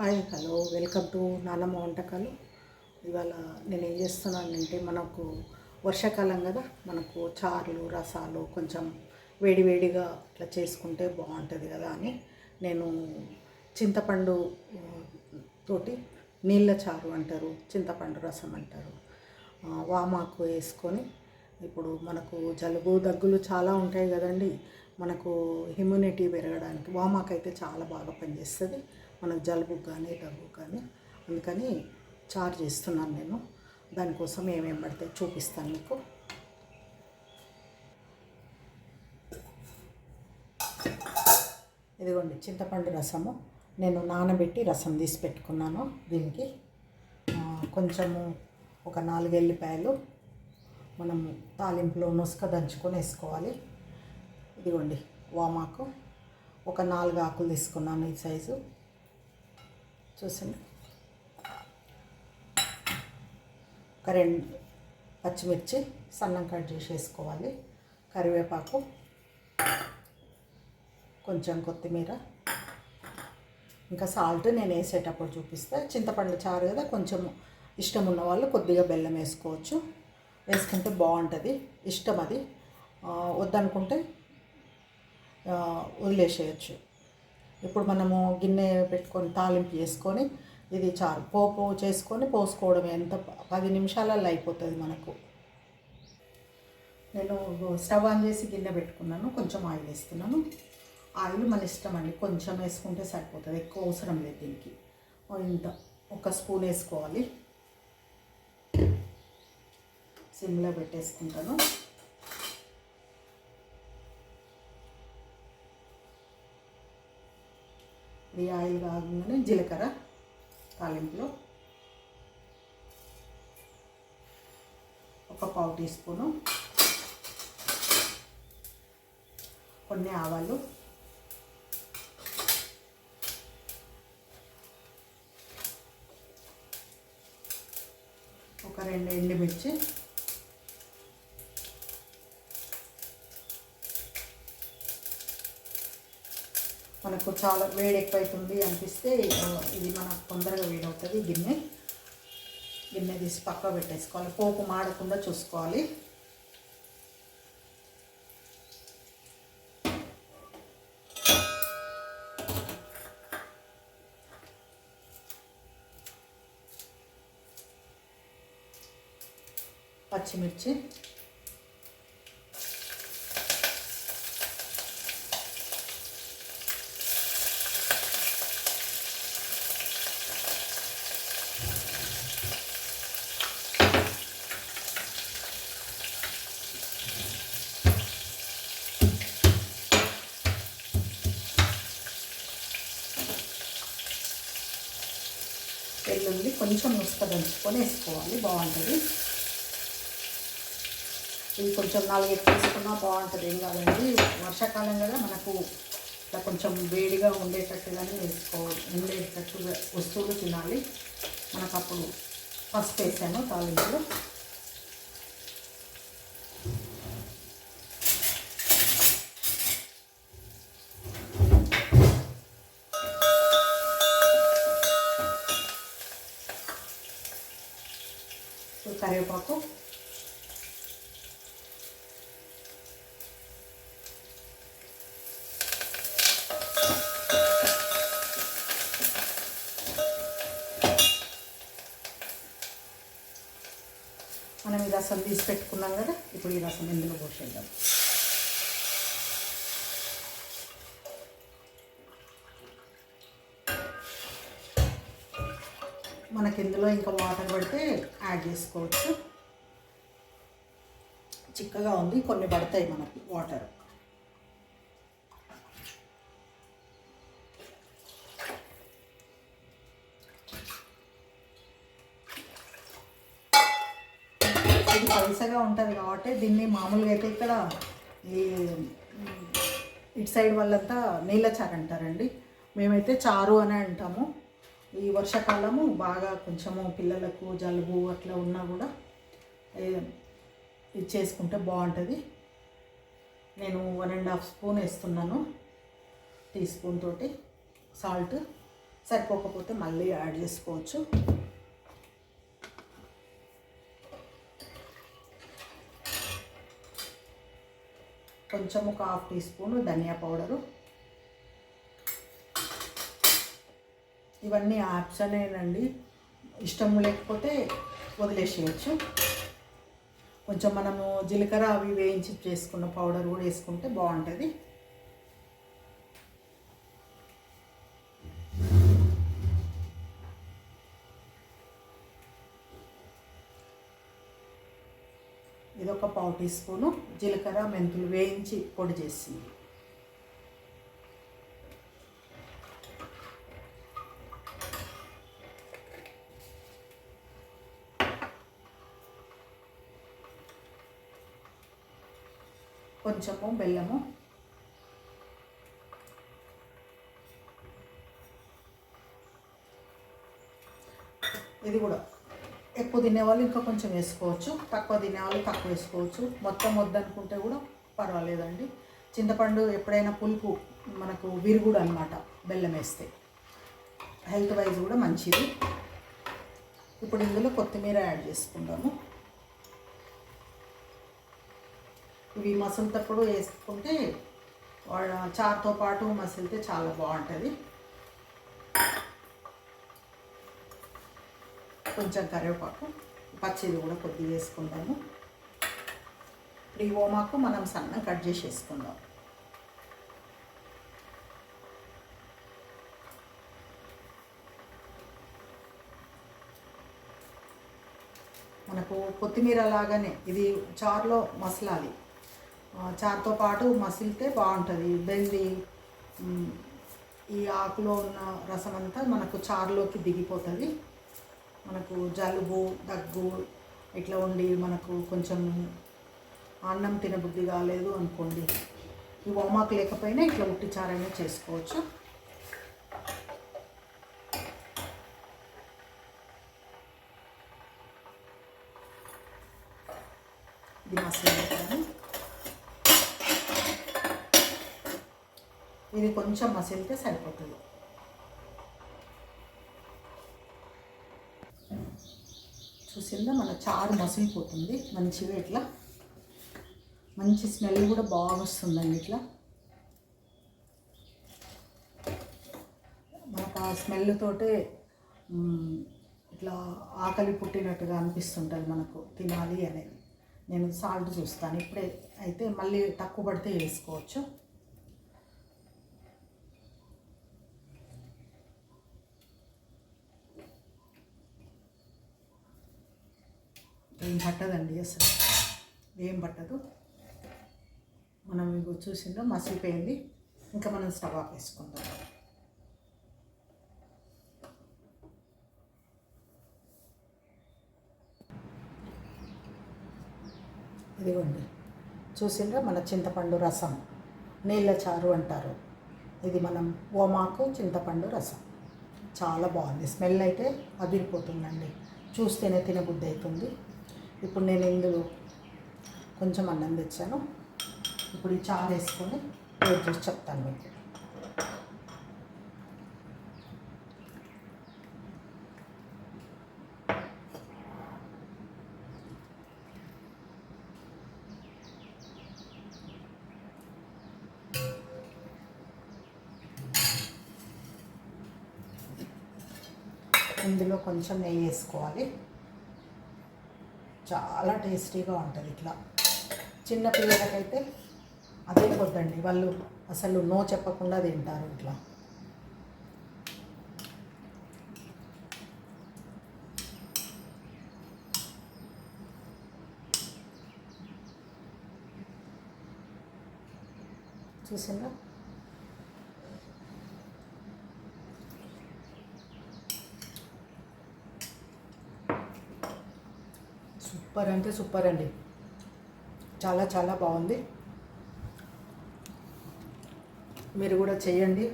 Hi hello welcome to నానమ్మ వంటకాలు. ఇవాళ నేను ఏం చేస్తున్నానంటే మనకు వర్షాకాలం కదా మనకు చారులు రసాలు కొంచెం వేడివేడిగా ఇట్లా చేసుకుంటే బాగుంటుంది కదా అని నేను చింతపండు తోటి నీళ్ళ చారు అంటారు చింతపండు రసం అంటారు. వామాకు వేసుకొని ఇప్పుడు మనకు జలుబు దగ్గులు చాలా ఉంటాయి కదండి. మనకు ఇమ్యూనిటీ పెరగడానికి వామాకు అయితే చాలా బాగా పనిచేస్తుంది. మనకు జలుబు కానీ దగ్గు కానీ అందుకని చారు చేస్తున్నాను నేను. దానికోసం ఏమేమి పడితే చూపిస్తాను మీకు. ఇదిగోండి చింతపండు రసము. నేను నానబెట్టి రసం తీసి పెట్టుకున్నాను దీనికి. కొంచెము ఒక నాలుగు ఎల్లిపాయలు మనము తాలింపులో నుసుక దంచుకొని వేసుకోవాలి. ఇదిగోండి వామాకు. ఒక నాలుగు ఆకులు తీసుకున్నాను ఈ సైజు. చూసండి ఒక రెండు పచ్చిమిర్చి సన్నం కట్ చేసేసుకోవాలి. కరివేపాకు కొంచెం కొత్తిమీర ఇంకా సాల్ట్ నేను వేసేటప్పుడు చూపిస్తే చింతపండు చారు కదా కొంచెం ఇష్టం ఉన్న వాళ్ళు కొద్దిగా బెల్లం వేసుకోవచ్చు. వేసుకుంటే బాగుంటుంది ఇష్టం అది. వద్దనుకుంటే వదిలేసేయచ్చు. ఇప్పుడు మనము గిన్నె పెట్టుకొని తాలింపు చేసుకొని ఇది చారు పోపు చేసుకొని పోసుకోవడం ఎంత పది నిమిషాలలో అయిపోతుంది మనకు. నేను స్టవ్ ఆన్ చేసి గిన్నె పెట్టుకున్నాను. కొంచెం ఆయిల్ వేస్తున్నాను. ఆయిల్ మన ఇష్టం అండి. కొంచెం వేసుకుంటే సరిపోతుంది. ఎక్కువ అవసరం లేదు దీనికి. ఇంత. ఒక స్పూన్ వేసుకోవాలి. సిమ్లో పెట్టేసుకుంటాను. ఈ ఆయిల్ కాగానే జీలకర్ర తాలింపులో ఒక పావు టీ స్పూను కొన్ని ఆవాలు ఒక రెండు ఎండుమిర్చి మనకు చాలా వేడి ఎక్కువైతుంది అనిపిస్తే ఇది మనకు తొందరగా వేడవుతుంది. గిన్నె గిన్నె తీసి పక్క పెట్టేసుకోవాలి. పోపు మాడకుండా చూసుకోవాలి. పచ్చిమిర్చి వెల్లుల్లి కొంచెం ముసుక దంచుకొని వేసుకోవాలి బాగుంటుంది. ఇది కొంచెం నాలుగు తీసుకున్నా బాగుంటుంది. ఏం కాదండి వర్షాకాలం కదా మనకు ఇట్లా కొంచెం వేడిగా ఉండేటట్టుగానే వేసుకో ఉండేటట్టుగా వస్తువులు తినాలి. మనకు అప్పుడు ఫస్ట్ వేసాను తాలింపులో. కరివేపాకు. మనం ఈ రసం తీసి పెట్టుకున్నాం కదా ఇప్పుడు ఈ రసం ఇందులో పోసేద్దాం? మనకి ఇందులో ఇంకా వాటర్ పడితే యాడ్ చేసుకోవచ్చు. చిక్కగా ఉంది కొన్ని పడతాయి మనకి వాటర్. ఇది పలుసగా ఉంటుంది కాబట్టి దీన్ని మామూలుగా అయితే ఇక్కడ ఈ ఇటు సైడ్ వాళ్ళంతా నీళ్ళ చారు అంటారండి. మేమైతే చారు అనే అంటాము. ఈ వర్షాకాలము బాగా కొంచెము పిల్లలకు జలుబు అట్లా ఉన్నా కూడా ఇది చేసుకుంటే బాగుంటుంది. నేను వన్ అండ్ హాఫ్ స్పూన్ వేస్తున్నాను. టీ స్పూన్ తోటి సాల్ట్ సరిపోకపోతే మళ్ళీ యాడ్ చేసుకోవచ్చు. కొంచెం ఒక హాఫ్ టీ స్పూన్ ధనియా పౌడరు. ఇవన్నీ ఆప్షనేనండి ఇష్టం లేకపోతే వదిలేసేయచ్చు. కొంచెం మనము జీలకర్ర అవి వేయించి చేసుకున్న పౌడర్ కూడా వేసుకుంటే బాగుంటుంది. ఇది ఒక పావు టీ స్పూను జీలకర్ర మెంతులు వేయించి పొడి చేసింది. కొంచెము బెల్లము. ఇది కూడా ఎక్కువ తినేవాళ్ళు ఇంకా కొంచెం వేసుకోవచ్చు. తక్కువ తినేవాళ్ళు తక్కువ వేసుకోవచ్చు. మొత్తం వద్దనుకుంటే కూడా పర్వాలేదండి. చింతపండు ఎప్పుడైనా పులుపు మనకు విరుగుడు అనమాట బెల్లం వేస్తే. హెల్త్ వైజ్ కూడా మంచిది. ఇప్పుడు ఇందులో కొత్తిమీర యాడ్ చేసుకుందాము. ఇవి మసులుతప్పుడు వేసుకుంటే వా- చారుతో పాటు మసిలితే చాలా బాగుంటుంది. కొంచెం కరివేపాకు పచ్చిది కూడా కొద్దిగా వేసుకుందాము. ఇప్పుడు ఈ ఓమాకు మనం సన్న కట్ చేసి వేసుకుందాం. మనకు కొత్తిమీర లాగానే ఇది చారులో మసలాలి. చారుతో పాటు మసిలితే బాగుంటుంది. బెండి ఈ ఆకులో ఉన్న రసం అంతా మనకు చారులోకి దిగిపోతుంది. మనకు జలుబు దగ్గు ఇట్లా ఉండి మనకు కొంచెం అన్నం తినబుద్ధి కాలేదు అనుకోండి. ఈ ఓమాకు లేకపోయినా ఇట్లా ఉట్టి చారైనా చేసుకోవచ్చు. ఇది మసాలా ఇది కొంచెం మసిలితే సరిపోతుంది. చూసిందా? మన చారు మసిలిపోతుంది. మంచిగా ఇట్లా మంచి స్మెల్ కూడా బాగా వస్తుందండి ఇట్లా. మనకు ఆ స్మెల్తోటే ఇట్లా ఆకలి పుట్టినట్టుగా అనిపిస్తుంటుంది మనకు తినాలి అనేది. నేను సాల్ట్ చూస్తాను. ఇప్పుడే అయితే మళ్ళీ తక్కువ పడితే వేసుకోవచ్చు ఏం పట్టదండి అసలు. ఏం పట్టదు. మనం ఇగో చూసిందో మసిలిపోయింది. ఇంకా మనం స్టవ్ ఆఫ్ వేసుకుందాం ఇదిగోండి. చూసిండ్రా మన చింతపండు రసం. నీళ్ళ చారు అంటారు. ఇది మనం ఓమాకు చింతపండు రసం. చాలా బాగుంది. స్మెల్ అయితే అదిరిపోతుందండి. చూస్తేనే తినబుద్ధి అవుతుంది. ఇప్పుడు నేను ఇందులో కొంచెం అన్నం తెచ్చాను. ఇప్పుడు ఈ చారు వేసుకొని వేడి చేసి చెప్తాను మీకు. ఇందులో కొంచెం నెయ్యి వేసుకోవాలి. చాలా టేస్టీగా ఉంటుంది ఇట్లా. చిన్నపిల్లలకైతే అదే పొద్దండి వాళ్ళు అసలు నో చెప్పకుండా తింటారు ఇట్లా. చూసిందా సూపర్ అంటే సూపర్ అండి. చాలా చాలా బాగుంది. మీరు కూడా చేయండి.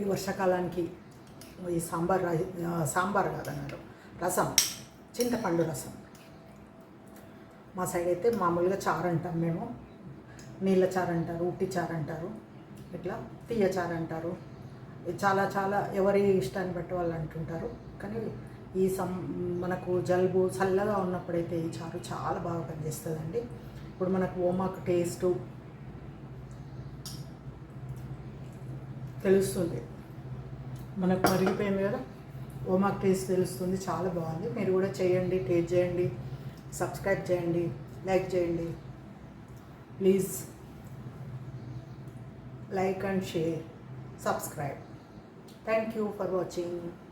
ఈ వర్షాకాలానికి ఈ సాంబార్ సాంబార్ కాదన్నారు. రసం చింతపండు రసం. మా సైడ్ అయితే మామూలుగా చారు అంటాం మేము. నీళ్ళ చారు అంటారు ఉట్టి చారు అంటారు. ఇట్లా తీయ చారు అంటారు. చాలా చాలా ఎవరి ఇష్టాన్ని బట్టి వాళ్ళు అంటుంటారు. కానీ ఈ సం మనకు జలుబు చల్లగా ఉన్నప్పుడైతే ఈ చారు చాలా బాగా పనిచేస్తుందండి. ఇప్పుడు మనకు ఓమాకు టేస్టు తెలుస్తుంది. మనకు మరిగిపోయింది కదా? ఓమాకు టేస్ట్ తెలుస్తుంది చాలా బాగుంది. మీరు కూడా చేయండి టేస్ట్ చేయండి సబ్స్క్రైబ్ చేయండి లైక్ చేయండి. Please like and share subscribe. Thank you for watching.